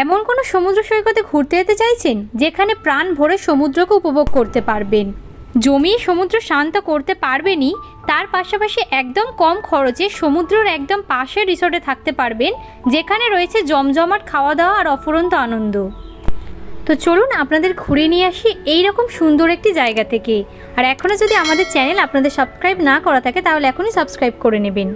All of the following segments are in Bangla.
এমন কোনো সমুদ্র সৈকতে ঘুরতে যেতে চাইছেন যেখানে প্রাণ ভরে সমুদ্রকে উপভোগ করতে পারবেন। জমিয়ে সমুদ্র শান্ত করতে পারবেনই, তার পাশাপাশি একদম কম খরচে সমুদ্রের একদম পাশে রিসোর্টে থাকতে পারবেন, যেখানে রয়েছে জমজমাট খাওয়া দাওয়া আর অফুরন্ত আনন্দ। তো চলুন আপনাদের ঘুরে নিয়ে আসি এই রকম সুন্দর একটি জায়গা থেকে। আর এখনও যদি আমাদের চ্যানেল আপনাদের সাবস্ক্রাইব না করা থাকে, তাহলে এখনই সাবস্ক্রাইব করে নেবেন।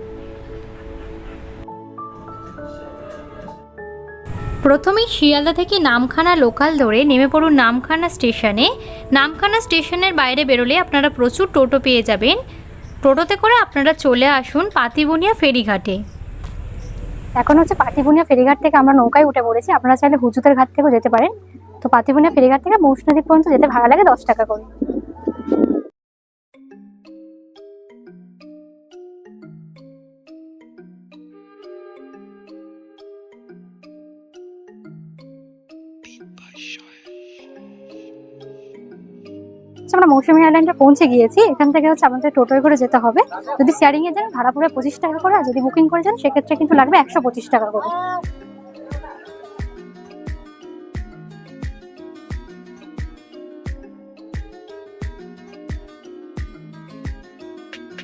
প্রথমেই শিয়ালদা থেকে নামখানা লোকাল ধরে নেমে পড়ুন নামখানা স্টেশনে। নামখানা স্টেশনের বাইরে বেরোলে আপনারা প্রচুর টোটো পেয়ে যাবেন। টোটোতে করে আপনারা চলে আসুন পাতিবুনিয়া ফেরিঘাটে। এখন হচ্ছে পাতিবুনিয়া ফেরিঘাট থেকে আমরা নৌকায় উঠে পড়েছি। আপনারা চাইলে হুজুতের ঘাট থেকেও যেতে পারেন। তো পাতিবুনিয়া ফেরিঘাট থেকে মৌসুনদী পর্যন্ত যেতে ভাড়া লাগে দশ টাকা করে। আমরা মৌসুমী আইল্যান্ডে পৌঁছে গিয়েছি। এখান থেকে হচ্ছে আমাদের টোটোয় করে যেতে হবে। যদি শেয়ারিং এ যান ভাড়া পড়ে পঁচিশ টাকা করে, আর যদি বুকিং করে যান, সেক্ষেত্রে কিন্তু লাগবে একশো পঁচিশ টাকা করে।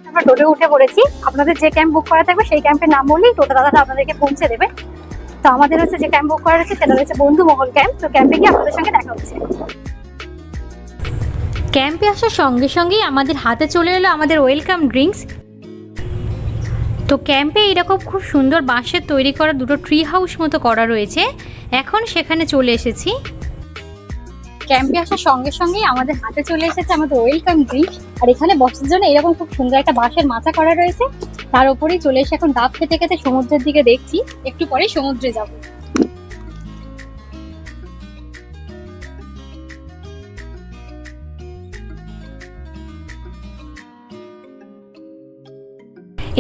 আমরা টোটো উঠে পড়েছি। আপনাদের যে ক্যাম্প বুক করা থাকবে, সেই ক্যাম্পের নাম বললেই টোটো দাদাটা আপনাদেরকে পৌঁছে দেবে। তো আমাদের হচ্ছে যে ক্যাম্প বুক করা রয়েছে সেটা রয়েছে বন্ধু মহল ক্যাম্প তো ক্যাম্পে গিয়ে আপনাদের সঙ্গে দেখা হচ্ছে। ক্যাম্পে আসার সঙ্গে সঙ্গেই আমাদের হাতে চলে এলো আমাদের ওয়েলকাম ড্রিঙ্কস তো ক্যাম্পে এরকম খুব সুন্দর বাঁশের তৈরি করা দুটো ট্রি হাউস মতো করা রয়েছে। এখন সেখানে চলে এসেছি। ক্যাম্পে আসার সঙ্গে সঙ্গেই আমাদের হাতে চলে এসেছে আমাদের ওয়েলকাম ড্রিঙ্ক আর এখানে বসার জন্য এরকম খুব সুন্দর একটা বাঁশের মাচা করা রয়েছে। তার উপরেই চলে এসে এখন ডাব খেতে খেতে সমুদ্রের দিকে দেখছি। একটু পরে সমুদ্রে যাব।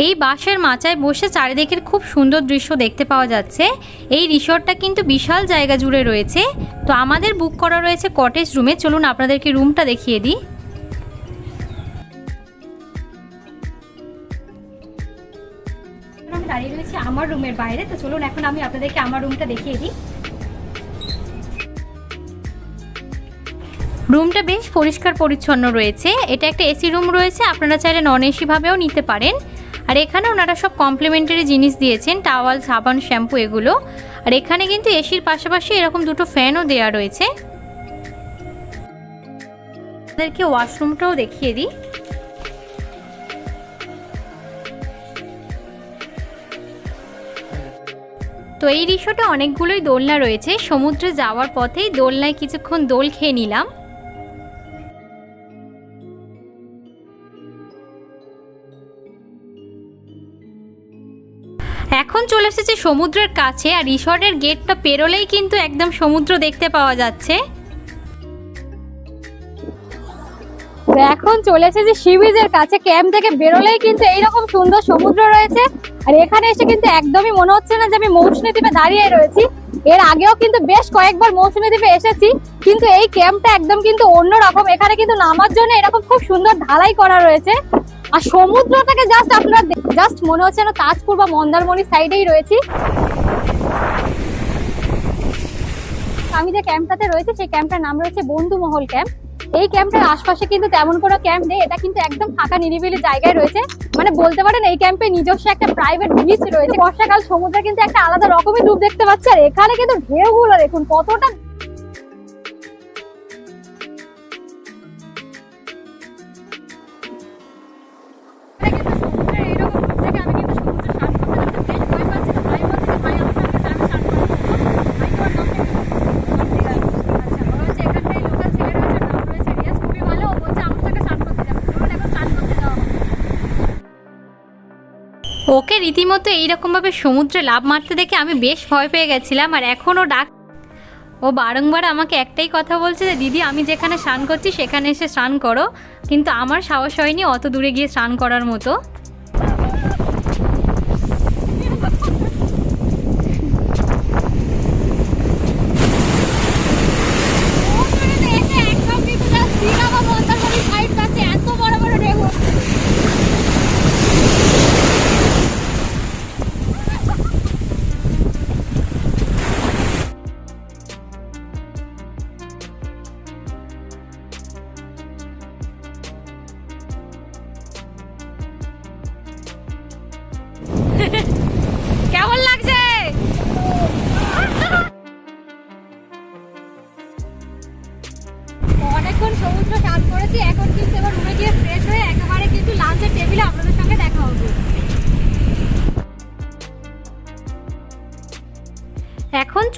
এই বাঁশের মাচায় বসে চারিদিকের খুব সুন্দর দৃশ্য দেখতে পাওয়া যাচ্ছে। এই রিসর্টটা কিন্তু বিশাল জায়গা জুড়ে রয়েছে। তো আমাদের বুক করা রয়েছে কটেজ রুমে চলুন আপনাদেরকে রুমটা দেখিয়ে দিই। দাঁড়িয়ে রয়েছি আমার রুমের বাইরে। তো চলুন, এখন আমি আপনাদেরকে আমার রুমটা দেখিয়ে দিই। রুমটা বেশ পরিষ্কার পরিচ্ছন্ন রয়েছে। এটা একটা এসি রুম রয়েছে, আপনারা চাইলে নন এসি ভাবেও নিতে পারেন। আর এখানে ওনারা সব কমপ্লিমেন্টারি জিনিস দিয়েছেন টাওয়াল সাবান শ্যাম্পু এগুলো। আর এখানে কিন্তু এসির পাশাপাশি এরকম দুটো ফ্যানও দেওয়া রয়েছে। আপনাদেরকে ওয়াশরুমটাও দেখিয়ে দিই। তো এই রিসোর্টে অনেকগুলোই দোলনা রয়েছে। সমুদ্রে যাওয়ার পথেই দোলনায় কিছুক্ষণ দোল খেয়ে নিলাম। এখন চলে এসেছে সমুদ্রের কাছে আর রিসর্টের গেটটা পেরোলেই কিন্তু একদম সমুদ্র দেখতে পাওয়া যাচ্ছে। এখন চলে এসেছি সি কাছে। ক্যাম্প থেকে বেরোলেই কিন্তু এইরকম সুন্দর সমুদ্র রয়েছে। আর এখানে এসে কিন্তু একদমই মনে হচ্ছে না যে আমি মৌসুমী দ্বীপে দাঁড়িয়ে রয়েছি। এর আগেও কিন্তু বেশ কয়েকবার মৌসুমী দ্বীপে এসেছি, কিন্তু এই ক্যাম্পটা একদম কিন্তু অন্যরকম। এখানে কিন্তু নামার জন্য এরকম খুব সুন্দর ঢালাই করা রয়েছে। আর সমুদ্রটাকে জাস্ট আপনারা জাস্ট মনে হচ্ছে না তাজপুর বা মন্দারমণি সাইডেই রয়েছি। আমি যে ক্যাম্পটাতে রয়েছে, সেই ক্যাম্পটার নাম রয়েছে বন্ধু মহল ক্যাম্প। এই ক্যাম্পের আশপাশে কিন্তু তেমন কোনো ক্যাম্প নেই, এটা কিন্তু একদম ফাঁকা নিরিবিলি জায়গায় রয়েছে। মানে বলতে পারেন, এই ক্যাম্পে নিজস্ব একটা প্রাইভেট বিচ রয়েছে। বর্ষাকাল সমুদ্রে কিন্তু একটা আলাদা রকমের রূপ দেখতে পাচ্ছে, আর এখানে কিন্তু ঢেউগুলো দেখুন, কতটা ওকে রীতিমতো এইরকমভাবে সমুদ্রে লাভ মারতে দেখে আমি বেশ ভয় পেয়ে গেছিলাম, আর এখনও ডাক ও বারংবার আমাকে একটাই কথা বলছে যে, দিদি, আমি যেখানে স্নান করছি সেখানে এসে স্নান করো। কিন্তু আমার সাহস হয়নি অত দূরে গিয়ে স্নান করার মতো।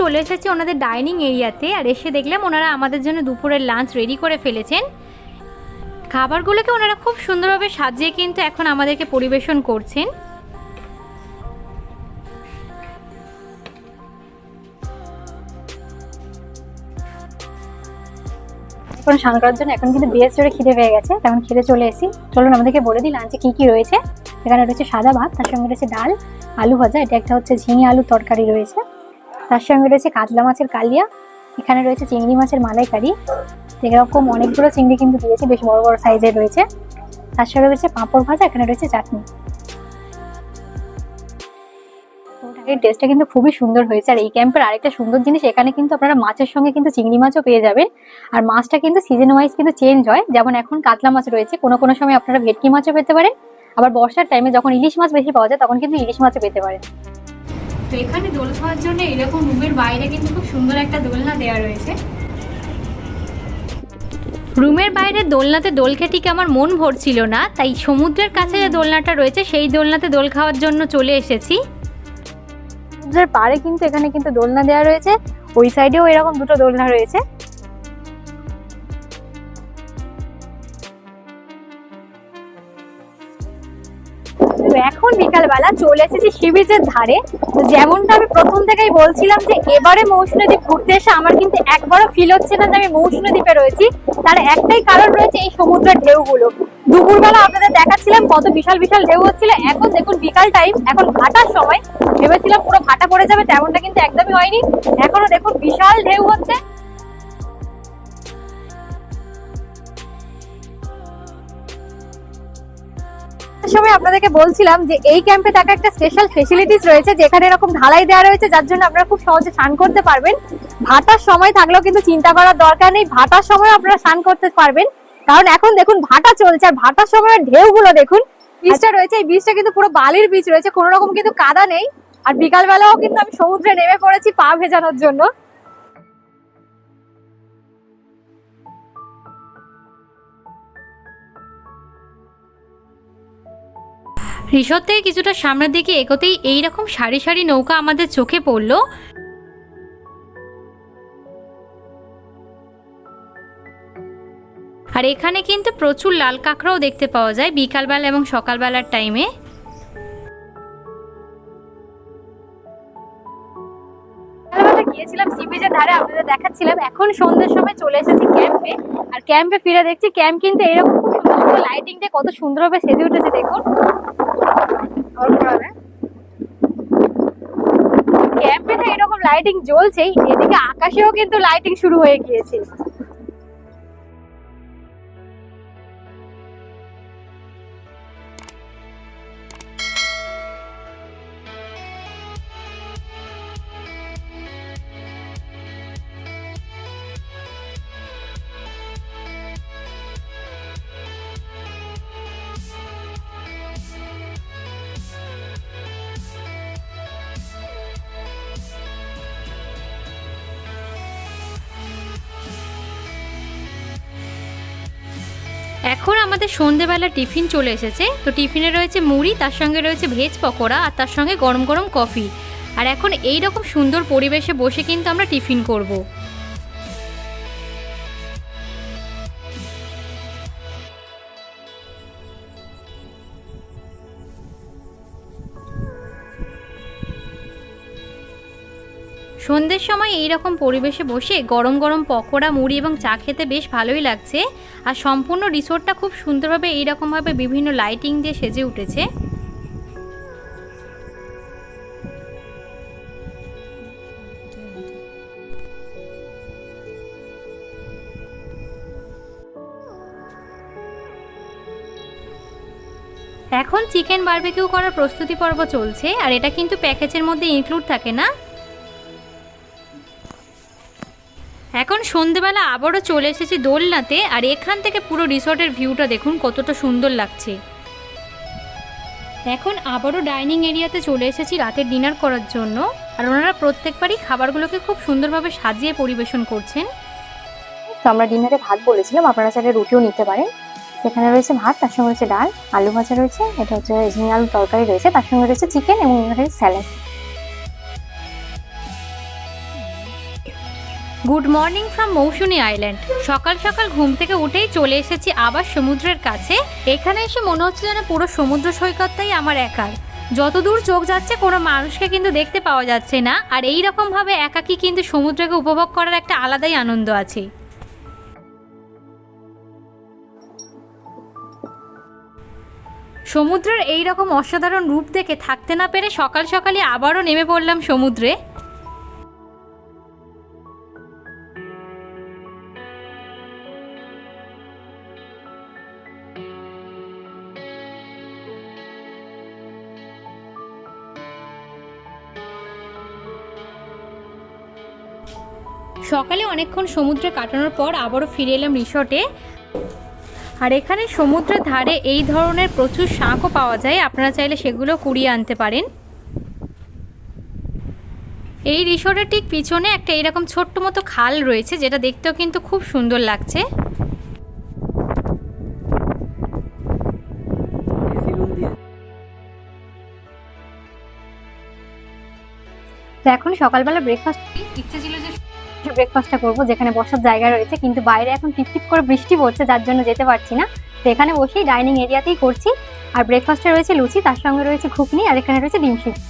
চলে এসেছি ওনাদের ডাইনিং এরিয়াতে, আর এসে দেখলাম ওনারা আমাদের জন্য দুপুরের লাঞ্চ রেডি করে ফেলেছেন। খাবারগুলোকে ওনারা খুব সুন্দরভাবে সাজিয়ে কিন্তু এখন আমাদেরকে পরিবেশন করছেন। এখন স্নান করার জন্য এখন কিন্তু বিয়ের জোরে খিদে পেয়ে গেছে তেমন খেতে চলে এসেছি। চলুন, আমাদেরকে বলে দিই লাঞ্চে কি কি রয়েছে। এখানে রয়েছে সাদা ভাত, তার সঙ্গে রয়েছে ডাল, আলু ভাজা, এটা একটা হচ্ছে ঝিঙে আলু তরকারি রয়েছে। তার সঙ্গে রয়েছে কাতলা মাছের কালিয়া, এখানে রয়েছে চিংড়ি মাছের মালাইকারি। এরকম অনেকগুলো চিংড়ি কিন্তু দিয়েছে, বেশ বড় বড় সাইজের রয়েছে। তার সঙ্গে রয়েছে পাঁপড় ভাজা, এখানে রয়েছে চাটনি। এই টেস্টটা কিন্তু খুবই সুন্দর হয়েছে। আর এই ক্যাম্পের আরেকটা সুন্দর জিনিস, এখানে কিন্তু আপনারা মাছের সঙ্গে কিন্তু চিংড়ি মাছও পেয়ে যাবেন। আর মাছটা কিন্তু সিজন ওয়াইজ কিন্তু চেঞ্জ হয়। যেমন এখন কাতলা মাছ রয়েছে, কোনো কোনো সময় আপনারা ভেটকি মাছও পেতে পারেন। আবার বর্ষার টাইমে যখন ইলিশ মাছ বেশি পাওয়া যায়, তখন কিন্তু ইলিশ মাছও পেতে পারেন। তো এখানে দোল খাওয়ার জন্য এরকম রুমের বাইরে কিন্তু খুব সুন্দর একটা দোলনা দেওয়া রয়েছে। রুমের বাইরে দোলনাতে দোল খেটিকে আমার মন ভরছিল না তাই সমুদ্রের কাছে যে দোলনাটা রয়েছে সেই দোলনাতে দোল খাওয়ার জন্য চলে এসেছি। সমুদ্রের পাড়ে কিন্তু এখানে কিন্তু দোলনা দেওয়া রয়েছে ওই সাইডেও এরকম দুটো দোলনা রয়েছে। তো এখন বিকালবেলা চলে এসেছি সি বিচের ধারে যেমনটা আমি প্রথম থেকেই বলছিলাম যে এবারে মৌসুমী দ্বীপ ঘুরতে এসে আমার কিন্তু একবারও ফিল হচ্ছে না যে আমি মৌসুমী দ্বীপে রয়েছি। তার একটাই কারণ রয়েছে এই সমুদ্রের ঢেউগুলো। দুপুরবেলা আপনাদের দেখাচ্ছিলাম কত বিশাল বিশাল ঢেউ হচ্ছিল। এখন দেখুন বিকাল টাইম এখন ভাটার সময়। ভেবেছিলাম পুরো ভাটা পড়ে যাবে, তেমনটা কিন্তু একদমই হয়নি। এখনও দেখুন বিশাল ঢেউ হচ্ছে। সময় আপনাদেরকে বলছিলাম যে এই ক্যাম্পে থাকা একটা স্পেশাল ফেসিলিটিস রয়েছে, যেখানে এরকম ঢালাই দেওয়া রয়েছে, যার জন্য আপনারা খুব সহজে স্নান করতে পারবেন। ভাটার সময় থাকলেও কিন্তু চিন্তা করার দরকার নেই। ভাটার সময় আপনারা স্নান করতে পারবেন। কারণ এখন দেখুন, ভাটা চলছে। আর ভাটার সময় ঢেউগুলো দেখুন বীজটা রয়েছে। এই বীজটা কিন্তু পুরো বালির বীজ রয়েছে। কোনো রকম কিন্তু কাদা নেই। আর বিকালবেলাও কিন্তু আমি সমুদ্রে নেমে পড়েছি পা ভেজানোর জন্য। রিসোর্ট থেকে কিছুটা সামনের দিকে এগোতেই এইরকম সারি সারি নৌকা আমাদের চোখে পড়ল। আর এখানে কিন্তু প্রচুর লাল কাঁকড়াও দেখতে পাওয়া যায় বিকালবেলা এবং সকালবেলার টাইমে গিয়েছিলাম ধারে, আপনাদের দেখাচ্ছিলাম। এখন সন্ধ্যের সময় চলে এসেছি ক্যাম্পে আর ক্যাম্পে ফিরে দেখছি ক্যাম্প কিন্তু এরকম খুব সুন্দর সুন্দর লাইটিং দিয়ে কত সুন্দরভাবে সেজে উঠেছে দেখুন। আবার ক্যাম্পে তো এরকম লাইটিং জ্বলছেই এদিকে আকাশেও কিন্তু লাইটিং শুরু হয়ে গিয়েছে। এখন আমাদের সন্ধেবেলা টিফিন চলে এসেছে তো টিফিনে রয়েছে মুড়ি, তার সঙ্গে রয়েছে ভেজ পকোড়া আর তার সঙ্গে গরম গরম কফি আর এখন এই রকম সুন্দর পরিবেশে বসে কিন্তু আমরা টিফিন করব। সন্ধ্যের সময় এই রকম পরিবেশে বসে গরম গরম পকোড়া, মুড়ি এবং চা খেতে বেশ ভালোই লাগছে। আর সম্পূর্ণ রিসোর্টটা খুব সুন্দরভাবে এইরকমভাবে বিভিন্ন লাইটিং দিয়ে সেজে উঠেছে। এখন চিকেন বারবিকিউ করার প্রস্তুতি পর্ব চলছে, আর এটা কিন্তু প্যাকেজের মধ্যে ইনক্লুড থাকে না। এখন সন্ধেবেলা আবারও চলে এসেছি দোলনাতে, আর এখান থেকে পুরো রিসর্টের ভিউটা দেখুন কতটা সুন্দর লাগছে। এখন আবারও ডাইনিং এরিয়াতে চলে এসেছি রাতের ডিনার করার জন্য, আর ওনারা প্রত্যেকবারই খাবারগুলোকে খুব সুন্দরভাবে সাজিয়ে পরিবেশন করছেন। তো আমরা ডিনারে ভাত বলেছিলাম, আপনারা চাইলে রুটিও নিতে পারেন। এখানে রয়েছে ভাত, তার সঙ্গে রয়েছে ডাল, আলু ভাজা রয়েছে, এটা হচ্ছে ঝিঙে আলু তরকারি রয়েছে, তার সঙ্গে রয়েছে চিকেন এবং salad. Good morning from Mousuni island সকাল সকাল ঘুম থেকে উঠেই চলে এসেছি আবার সমুদ্রের কাছে। এখানে এসে মনে হচ্ছে যেন পুরো সমুদ্র সৈকতটাই আমার একার। যতদূর চোখ যাচ্ছে, কোনো মানুষকে কিন্তু দেখতে পাওয়া যাচ্ছে না। আর এই রকমভাবে একাকী কিন্তু সমুদ্রকে উপভোগ করার একটা আলাদাই আনন্দ আছে। সমুদ্রের এই রকম অসাধারণ রূপ দেখে থাকতে না পেরে সকাল সকালে আবারও নেমে পড়লাম সমুদ্রে। সকালে অনেকক্ষণ সমুদ্রে কাটানোর পর আবারও ফিরে এলাম রিসর্টে। আর এখানে সমুদ্রের ধারে এই ধরনের প্রচুর শাঁখও পাওয়া যায়। আপনারা চাইলে সেগুলো কুড়িয়ে আনতে পারেন। এই রিসর্টের ঠিক পিছনে একটা এরকম ছোট্ট মতো খাল রয়েছে, যেটা দেখতেও কিন্তু খুব সুন্দর লাগছে। এখন সকালবেলা ব্রেকফাস্ট ইচ্ছে ছিল যে ব্রেকফাস্টটা করব যেখানে বসার জায়গা রয়েছে কিন্তু বাইরে এখন টিপটিপ করে বৃষ্টি পড়ছে যার জন্য যেতে পারছি না। তো এখানে বসেই ডাইনিং এরিয়াতেই করছি। আর ব্রেকফাস্টে রয়েছে লুচি তার সঙ্গে রয়েছে ঘুগনি আর এখানে রয়েছে ডিম সিদ্ধ।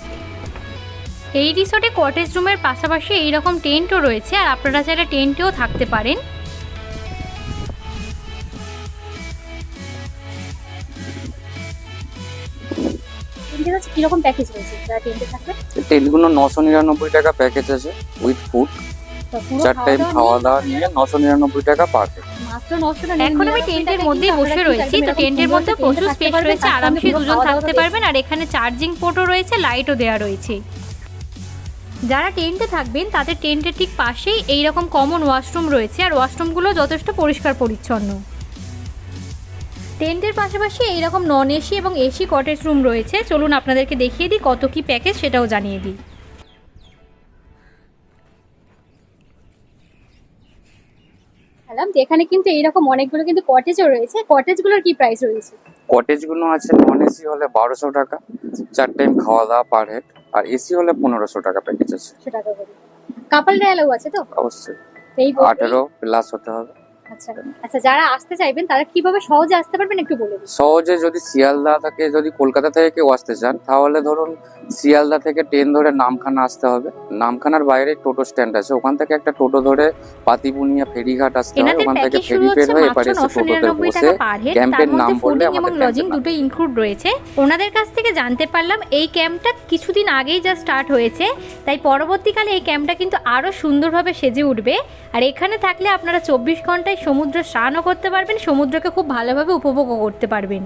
এই রিসর্টে কটেজ রুমের পাশাপাশি এইরকম টেন্টও রয়েছে আর আপনারা চাইলে টেন্টেও থাকতে পারেন। টেন্টের কীরকম প্যাকেজ রয়েছে? যারা টেন্টে থাকবে? টেন্টগুলো নশো নিরানব্বই টাকা প্যাকেজ আছে উইথ ফুড চার টাইম খাওয়া দাওয়া নিয়ে নশো নিরানব্বই টাকা পার হেড মাত্র নশো টাকা এখন আমি টেন্টের মধ্যেই বসে রয়েছি। তো টেন্টের মধ্যে প্রচুর স্পেস রয়েছে। আরামসে দুজন থাকতে পারবেন আর এখানে চার্জিং পোর্টও রয়েছে লাইটও দেওয়া রয়েছে। যারা টেন্টে থাকবেন তাদের টেন্টের ঠিক পাশেই এই রকম কমন ওয়াশরুম রয়েছে আর ওয়াশরুমগুলো যথেষ্ট পরিষ্কার পরিচ্ছন্ন। টেন্টের পাশাপাশি এই রকম নন এসি এবং এসি কটেজ রুম রয়েছে। চলুন আপনাদেরকে দেখিয়ে দিই কত কি প্যাকেজ সেটাও জানিয়ে দিই। ম্যাডাম তো এখানে কিন্তু এইরকম অনেকগুলো কিন্তু কটেজও রয়েছে। কটেজগুলোর কি প্রাইস রয়েছে? কটেজগুলো আছে নন এসি হলে বারোশো টাকা চার টাইম খাওয়া দাওয়া পার হেড আর এসি হলে পনেরোশো টাকা প্যাকেজ আছে। একশো টাকা করে। কাপাল ডায়ালগ আছে তো? অবশ্যই। আঠেরো প্লাস হতে হবে। আচ্ছা আচ্ছা যারা আসতে চাইবেন তারা কীভাবে সহজে আসতে পারবেন একটু বলে দিন। সহজে যদি শিয়ালদা থেকে যদি কলকাতা থেকে কেউ আসতে চান তাহলে ধরুন শিয়ালদা থেকে ট্রেন ধরে নামখানা আসতে হবে। নামখানার বাইরে টোটো স্ট্যান্ড আছে। ওখান থেকে একটা টোটো ধরে পাতিপুনিয়া ফেরিঘাট আসতে হবে। ওখান থেকে ফেরি হয়ে এপারে এসে টোটোতে বসে টাকা পার হেড তার ক্যাম্পের নাম বললে এবং লজিং দুটো ইনক্লুড রয়েছে। ওনাদের কাছ থেকে জানতে পারলাম এই ক্যাম্পটা কিছুদিন আগেই যা স্টার্ট হয়েছে। তাই পরবর্তীকালে এই ক্যাম্পটা কিন্তু আরও সুন্দরভাবে সেজে উঠবে। আর এখানে থাকলে আপনারা চব্বিশ ঘন্টায় সমুদ্র স্নানও করতে পারবেন, সমুদ্রকে খুব ভালোভাবে উপভোগও করতে পারবেন।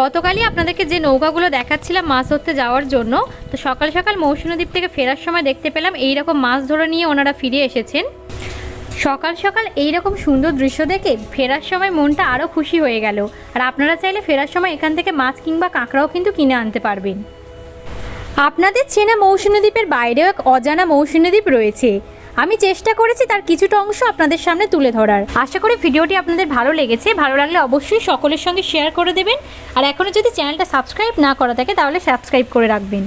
গতকালই আপনাদেরকে যে নৌকাগুলো দেখাচ্ছিলাম মাছ ধরতে যাওয়ার জন্য, তো সকাল সকাল মৌসুমী দ্বীপ থেকে ফেরার সময় দেখতে পেলাম এই রকম মাছ ধরে নিয়ে ওনারা ফিরে এসেছেন। সকাল সকাল এই রকম সুন্দর দৃশ্য দেখে ফেরার সময় মনটা আরও খুশি হয়ে গেল। আর আপনারা চাইলে ফেরার সময় এখান থেকে মাছ কিংবা কাঁকড়াও কিন্তু কিনে আনতে পারবেন। আপনাদের চেনা মৌসুমী দ্বীপের বাইরেও এক অজানা মৌসুমী দ্বীপ রয়েছে। আমি চেষ্টা করেছি তার কিছুটা অংশ আপনাদের সামনে তুলে ধরার। আশা করি ভিডিওটি আপনাদের ভালো লেগেছে। ভালো লাগলে অবশ্যই সকলের সঙ্গে শেয়ার করে দেবেন। আর এখনও যদি চ্যানেলটা সাবস্ক্রাইব না করা থাকে, তাহলে সাবস্ক্রাইব করে রাখবেন।